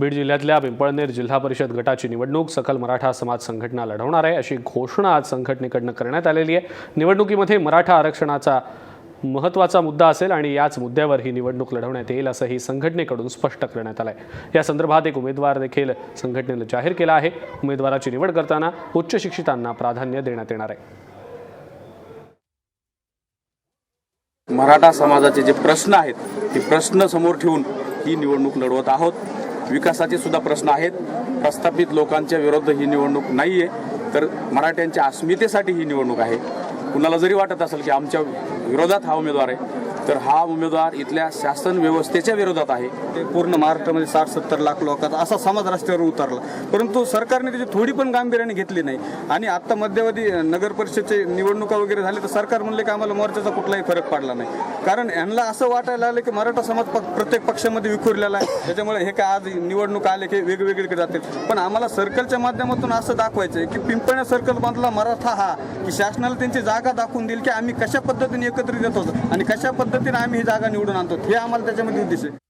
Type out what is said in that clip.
बीड जिल्ह्यातल्या पिंपळनेर जिल्हा परिषद गटाची निवडणूक सकल मराठा समाज संघटना लढवणार आहे अशी घोषणा आज संघटनेकडनं करण्यात आलेली आहे. निवडणुकीमध्ये मराठा आरक्षणाचा महत्त्वाचा मुद्दा असेल आणि याच मुद्द्यावर ही निवडणूक लढवण्यात येईल असंही संघटनेकडून स्पष्ट करण्यात आलं आहे या संदर्भात एक उमेदवार देखील संघटनेनं जाहीर केला आहे. उमेदवाराची निवड करताना उच्च शिक्षितांना प्राधान्य देण्यात येणार आहे. मराठा समाजाचे जे प्रश्न आहेत ते प्रश्न समोर ठेवून ही निवडणूक लढवत आहोत. विकासाचे सुद्धा प्रश्न आहेत. प्रस्थापित लोकांच्या विरुद्ध ही निवडणूक नाही आहे तर मराठ्यांच्या अस्मितेसाठी ही निवडणूक आहे. कुणाला जरी वाटत असेल की आमच्या विरोधात हा उमेदवार आहे तर हा उमेदवार इथल्या शासन व्यवस्थेच्या विरोधात आहे. ते पूर्ण महाराष्ट्रामध्ये साठ सत्तर लाख लोकांचा असा समाज रस्त्यावर उतरला. परंतु सरकारने त्याची थोडी पण गांभीर्याने घेतली नाही. आणि आता मध्यवधी नगर परिषदचे निवडणुका वगैरे झाले तर सरकार म्हणले की आम्हाला मोर्चाचा कुठलाही फरक पडला नाही. कारण यांना असं वाटायला आलं की मराठा समाज प्रत्येक पक्षामध्ये विखुरलेला आहे. त्याच्यामुळे हे काय आज निवडणूक आले की वेगवेगळीकडे जातील. पण आम्हाला सर्कलच्या माध्यमातून असं दाखवायचं आहे की पिंपळनं सर्कल बांधला मराठा हा की शासनाला त्यांची जागा दाखवून देईल की आम्ही कशा पद्धतीने एकत्रित येतो आणि कशा पद्धतीने आम्ही ही जागा निवडून आणतो. हे आम्हाला त्याच्यामध्ये उद्देश आहे.